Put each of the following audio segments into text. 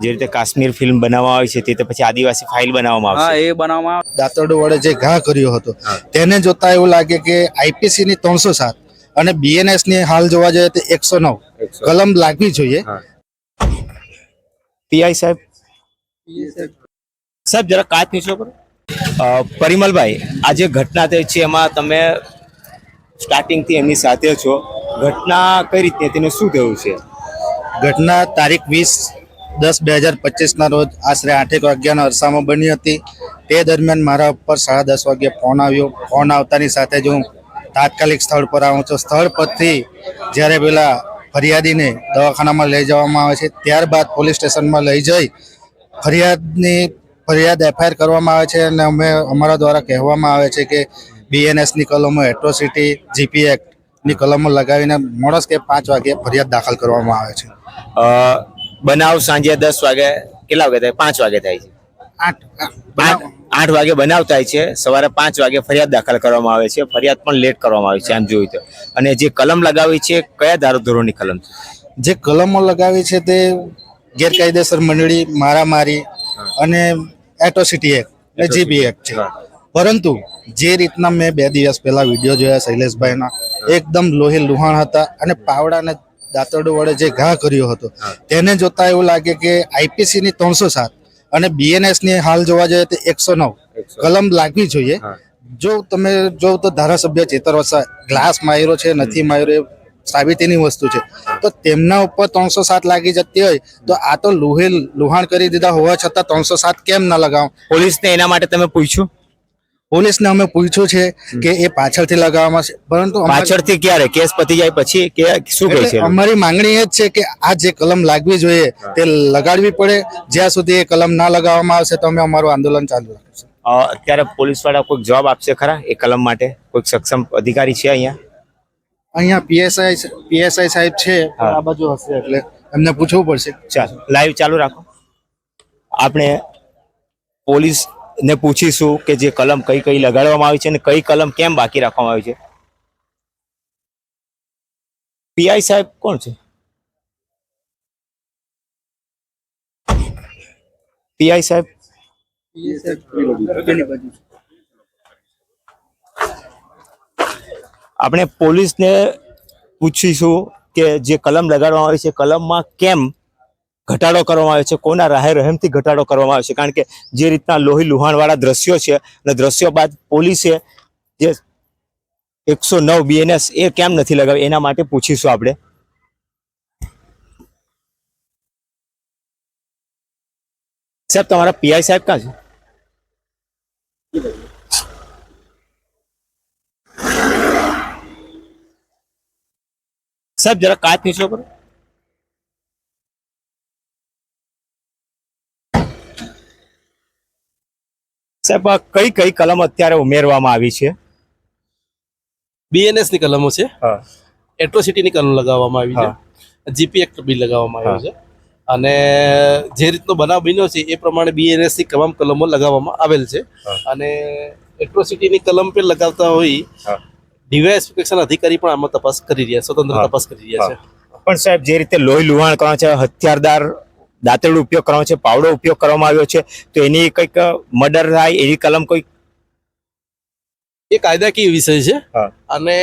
જે રીતે કાશ્મીર ફિલ્મ બનાવવામાં આવી છે તે રીતે પછી આદિવાસી ફાઇલ બનાવવામાં આવે આવશે. એ બનાવવામાં. દાંતરડો વડે જે ઘા કર્યો હતો તેને જોતા એવું લાગે કે આઈપીસી ની ત્રણસો સાત અને બીએનએસની હાલ જોવા જઈએ તો એકસો નવ. કલમ લાગવી જોઈએ. પીઆઈ સાહેબ? સાહેબ જરા કાચ નીચો કરો. પરિમલભાઈ આ જે ઘટના થઈ છે એમાં તમે સ્ટાર્ટિંગથી એમની સાથે છો. ઘટના કઈ રીતે તેને શું થયું છે? ઘટના તારીખ વીસ દસ બે હજાર પચીસના રોજ આશરે આઠેક વાગ્યાના અરસામાં બની હતી. તે દરમિયાન મારા ઉપર સાડા દસ વાગ્યે ફોન આવ્યો. ફોન આવતાની સાથે જ હું તાત્કાલિક સ્થળ પર આવું છું. સ્થળ પરથી જ્યારે પેલા ફરિયાદીને દવાખાનામાં લઈ જવામાં આવે છે, ત્યારબાદ પોલીસ સ્ટેશનમાં લઈ જઈ ફરિયાદની, ફરિયાદ એફઆઈઆર કરવામાં આવે છે અને અમે, અમારા દ્વારા કહેવામાં આવે છે કે બીએનએસની કલમો, એટ્રોસિટી, જીપી એક્ટની કલમો લગાવીને મોડસ કે પાંચ વાગે ફરિયાદ દાખલ કરવામાં આવે છે. બનાવ સાંજે દસ વાગે કેટલા વાગે થાય? પાંચ વાગે થાય છે. આઠ વાગે બનાવ થાય છે. સવારે પાંચ વાગે ફરિયાદ દાખલ કરવામાં આવે છે. ફરિયાદ પણ લેટ કરવામાં આવે છે આમ જોયું તો. અને જે કલમ લગાવી છે કયા ધારો ધોરણની કલમ છે? જે કલમો લગાવી છે તે ગેરકાયદેસર મંડળી મારામારી અને એટોસિટી એક્ટ અને જીબી એક્ટ છે. પરંતુ જે રીતના મેં બે દિવસ પહેલા વીડિયો જોયા શૈલેષભાઈના એકદમ લોહી લુહાણ હતા અને પાવડાને દાંતરડો વડે જે ઘા કર્યો હતો તેને જોતા એવું લાગે કે આઈપીસી ની ત્રણસો સાત અને બીએનએસની હાલ જોવા જઈએ તો એકસો નવ. કલમ લાગવી જોઈએ. જો તમે જો તો ધારાસભ્ય ચેતર વસા ગ્લાસ માર્યો છે નથી માર્યો એ સાબિતીની વસ્તુ છે. તો તેમના ઉપર ત્રણસો સાત લાગી જતી હોય તો આ તો લુહે લુહાણ કરી દીધા હોવા છતાં ત્રણસો સાત કેમ ના લગાવો? પોલીસને એના માટે તમે પૂછ્યું? પોલીસને અમે પૂછ્યું છે કે એ પાછળથી લગાવવામાં છે. પરંતુ પાછળથી ક્યારે? કેસ પતી જાય પછી કે શું કહે છે? અમારી માંગણી એ જ છે કે આ જે કલમ લાગવી જોઈએ તે લગાડવી પડે. જ્યાં સુધી એ કલમ ના લગાવવામાં આવશે તો અમે અમારું આંદોલન ચાલુ રાખીશું. અત્યારે પોલીસવાળા કોઈક જવાબ આપશે ખરા? એ કલમ માટે? કોઈક સક્ષમ અધિકારી છે અહીંયા? અહીંયા પીએસઆઈ પીએસઆઈ સાહેબ છે. આ બાજુ હશે એટલે એમને પૂછવું પડશે. ચાલો લાઈવ ચાલુ રાખો. આપણે પોલીસ ને પૂછીશું કે જે કલમ કઈ કઈ લગાડવામાં આવી છે અને કઈ કલમ કેમ બાકી રાખવામાં આવી છે. પીઆઈ સાહેબ કોણ છે? પીઆઈ સાહેબ? આપણે પોલીસને પૂછીશું કે જે કલમ લગાડવામાં આવી છે, કલમમાં કેમ ઘટાડો કરવામાં આવે છે, કોના રાહે રહેમથી ઘટાડો કરવામાં આવે છે? કારણ કે જે રીતના લોહી લુહાણવાળા દ્રશ્યો છે અને દ્રશ્યો બાદ પોલીસે જે એકસો નવ બીએનએસ એ કેમ નથી લગાવી? એના માટે પૂછીશું આપણે. સાહેબ, તમારા પીઆઈ સાહેબ ક્યાં છે? સાહેબ, જરા કાચ નીચો કરો. સાહેબ કઈ કઈ કલમ અત્યારે ઉમેરવામાં આવી છે? બીએનએસની કલમો છે. એટ્રોસિટી ની કલમ લગાવવામાં આવી છે. જીપી એક્ટ બી લગાવવામાં આવ્યો છે. અને જે રીતનો બનાવ બન્યો છે એ પ્રમાણે બીએનએસની તમામ કલમો લગાવવામાં આવેલ છે. અને એટ્રોસિટી ની કલમ પર લગાવતા હોય. ડીવાયએસપીએક્શન અધિકારી પણ આમાં તપાસ કરી રહ્યા સ્વતંત્ર. તપાસ કરી રહ્યા છે. પણ સાહેબ જે રીતે લોહી લુહાણ કરવા છે હથિયારદાર દાંતરડો ઉપયોગ કરવામાં છે પાવડો ઉપયોગ કરવામાં આવ્યો છે. તો એની કંઈક મર્ડર થાય એની કલમ કોઈ? એ કાયદાકીય વિષય છે. અને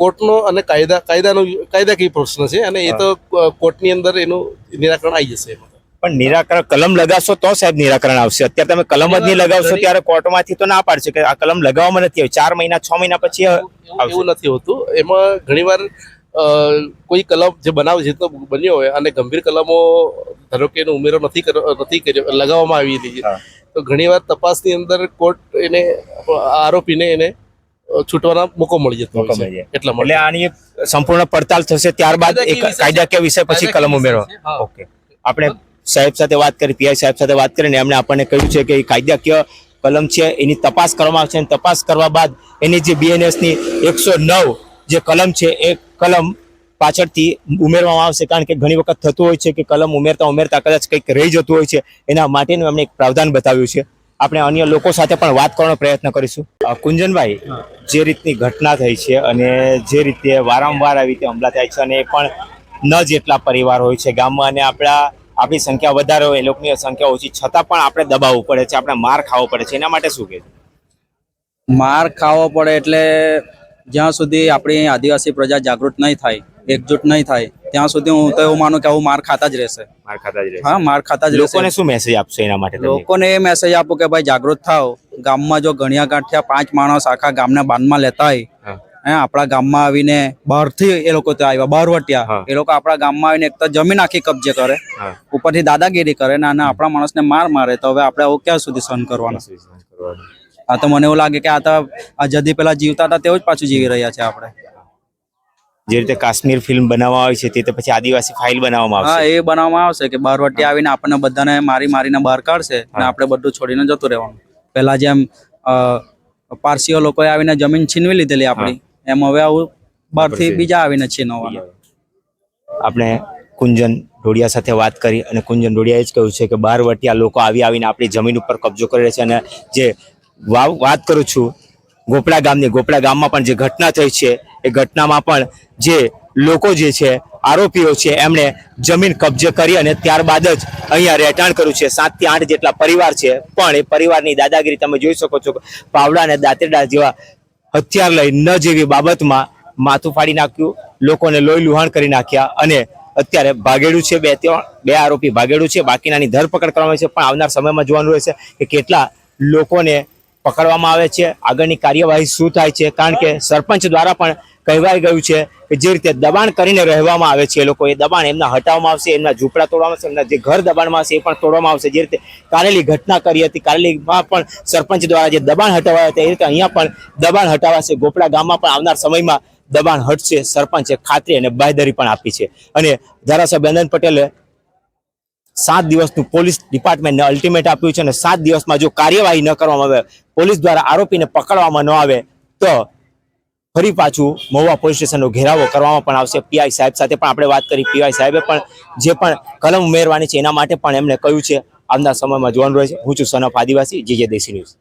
કોર્ટનો અને કાયદા કાયદાનો કાયદાકીય પ્રશ્ન છે અને એ તો કોર્ટની અંદર એનું નિરાકરણ આવી જશે પણ નિરાકરણ કલમ લગાવશો તો સાહેબ નિરાકરણ આવશે. અત્યારે તમે કલમ જ નહીં લગાવશો ત્યારે કોર્ટમાંથી તો ના પાડશે કે આ કલમ લગાવવામાં નથી આવ્યું. ચાર મહિના છ મહિના પછી એવું નથી હોતું. એમાં ઘણીવાર કોઈ કલમ જે બનાવ જેટલો બન્યો હોય અને ગંભીર કલમો ધારો કે એનો ઉમેરો નથી નથી કર્યો લગાવવામાં આવી હતી. તો ઘણીવાર તપાસની અંદર કોર્ટ એને આરોપીને એને છૂટવાનો મોકો મળી જતો હોય છે. એટલા એટલે માટે. આની સંપૂર્ણ પડતાલ થશે ત્યારબાદ એક કાયદાકીય વિષય વિષય પછી કલમ ઉમેરો. ઓકે. આપણે સાહેબ સાથે વાત કરી પીઆઈ સાહેબ સાથે વાત કરીને એમણે આપણને કહ્યું છે કે એ કાયદાકીય કલમ છે એની તપાસ કરવામાં આવશે અને તપાસ કરવા બાદ એની જે બીએનએસની એકસો નવ જે કલમ છે, એ કલમ પાછળથી ઉમેરવામાં આવશે. કારણ કે ઘણી વખત થતું હોય છે કે કલમ ઉમેરતા ઉમેરતા કદાચ કંઈક રહી જતું હોય છે. એના માટેનું એમણે એક પ્રાવધાન બતાવ્યું છે. આપણે અન્ય લોકો સાથે પણ વાત કરવાનો પ્રયત્ન કરીશું. કુંજનભાઈ, જે રીતની ઘટના થઈ છે અને જે રીતે વારંવાર આવી રીતે હમલા થાય છે અને એ પણ ન જેટલા પરિવાર હોય છે, ગામમાં અને આપણા, આપણી સંખ્યા વધારે હોય, એ લોકોની સંખ્યા ઓછી, છતાં પણ આપણે દબાવવું પડે છે, આપણે માર ખાવો પડે છે. એના માટે શું કે માર ખાવો પડે એટલે જ્યાં સુધી આપણી આદિવાસી પ્રજા જાગૃત નહીં થાય એકજૂટ નહીં થાય ત્યાં સુધી હું તો એવું માનું કે આવું માર ખાતા જ રહેશે. માર ખાતા જ હા માર ખાતા જ લોકોને રહેશે શું મેસેજ આપશો એના માટે લોકોને એ મેસેજ આપો કે ભાઈ જાગૃત થાઓ. ગામમાં જો ગણ્યા ગાંઠ્યા પાંચ માણસ આખા ગામના બાંધમાં લેતા હોય હે. આપણા ગામમાં આવીને બહારથી એ લોકો ત્યાં આવ્યા બહાર વટ્યા. એ લોકો આપણા ગામમાં આવીને એક તો જમીન આખી કબજે કરે હા. ઉપરથી દાદાગીરી કરે ને અને આપણા માણસને માર મારે તો હવે આપણે આવું ક્યાં સુધી સહન કરવાનું? આ તો મને એવું લાગે કે આ તો આ જદી પેલા જીવતા હતા તેવું જ પાછું જીવી રહ્યા છે આપણે. જે રીતે કાશ્મીર ફિલ્મ બનાવવામાં આવી છે તે પછી આદિવાસી ફાઇલ બનાવવામાં હા એ બનાવવામાં આવશે કે બારવટી આવીને આપણને બધાને મારી મારીને બહાર કાઢશે અને આપણે બધું છોડીને જતું રહેવાનું. પહેલા જેમ પારસીઓ લોકોએ આવીને જમીન છીનવી લીધેલી આપણી એમ હવે આવું બહારથી બીજા આવીને છીનવવાના. આપણે કુંજન ડોડિયા સાથે વાત કરી અને કુંજન ડોડિયાએ જ કહ્યું છે કે બાર વટિયા લોકો આવી આવીને આપણી જમીન ઉપર કબજો કરી રહ્યા છે અને જે વાત કરું છું. ગોપડા ગામની ગોપડા ગામમાં પણ જે ઘટના થઈ છે, એ ઘટનામાં પણ જે લોકો જે છે, આરોપીઓ છે, એમણે જમીન કબજે કરી અને ત્યારબાદ જ અહીંયા રહેઠાણ કર્યું છે. સાતથી આઠ જેટલા પરિવાર છે, પણ એ પરિવારની દાદાગીરી તમે જોઈ શકો છો પાવડા અને દાંતરડા જેવા હથિયાર લઈ ન જેવી બાબતમાં માથું ફાડી નાખ્યું, લોકોને લોહી લુહાણ કરી નાખ્યા અને અત્યારે ભાગેડું છે બે ત્રણ, બે આરોપી ભાગેડું છે. બાકીનાની ધરપકડ કરવામાં છે, પણ આવનાર સમયમાં જોવાનું રહેશે કે કેટલા લોકોને પકડવામાં આવે છે. આગળની કાર્યવાહી શું થાય છે? કારણ કે સરપંચ દ્વારા પણ કહેવાઈ ગયું છે કે જે રીતે દબાણ કરીને રહેવામાં આવે છે એ લોકો એ દબાણ એમના હટાવવામાં આવશે, એમના ઝૂંપડા તોડવામાં આવશે, એમના જે ઘર દબાણમાં હશે એ પણ તોડવામાં આવશે. જે રીતે કારેલી ઘટના કરી હતી, કારેલીમાં પણ સરપંચ દ્વારા જે દબાણ હટાવાયા હતા એ રીતે અહીંયા પણ દબાણ હટાવાશે. ગોપડા ગામમાં પણ આવનાર સમયમાં દબાણ હટશે. સરપંચે ખાતરી અને બાયદરી પણ આપી છે. અને ધારાસભ્ય અંદન પટેલે સાત દિવસનું પોલીસ ડિપાર્ટમેન્ટને અલ્ટિમેટ આપ્યું છે અને સાત દિવસમાં જો કાર્યવાહી ન કરવામાં આવે, પોલીસ દ્વારા આરોપીને પકડવામાં ન આવે, તો ફરી પાછું મહુવા પોલીસ સ્ટેશનનો ઘેરાવો કરવામાં પણ આવશે. પીઆઈ સાહેબ સાથે પણ આપણે વાત કરી. પીઆઈ સાહેબે પણ જે પણ કલમ ઉમેરવાની છે, એના માટે પણ એમણે કહ્યું છે. આવનાર સમયમાં જોવાનું રહે છે હું છું સનફ આદિવાસી. જે જે દેશી ન્યૂઝ.